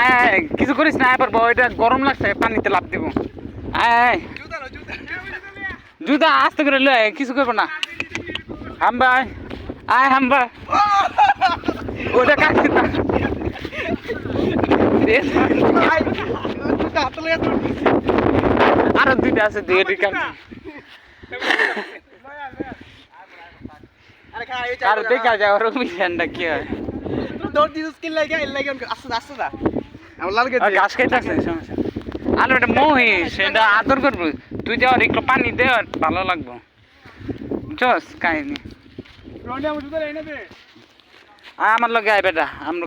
আয়, কিছু করিস না, এবার এটা গরম লাগছে, পানিতে লাভ দিব। আয়। জুতা আস্তে করে লয় কিছু করব না। হাম্বা আয় আয় হাম্বা ওটা কাটছি না আরও দুইটা আছে দুইটি কাটছি আর দেখা যায় ওর মিশনটা কি হয়? আর ঘাস খাইতে আছে সমস্যা। আর ওটা মহিষ সেটা আদর করব। তুই যাওয়ার একটু পানি দে আর ভালো লাগবো। বুঝছস? কাহিনি। আমার লগে আয় বেটা আমরা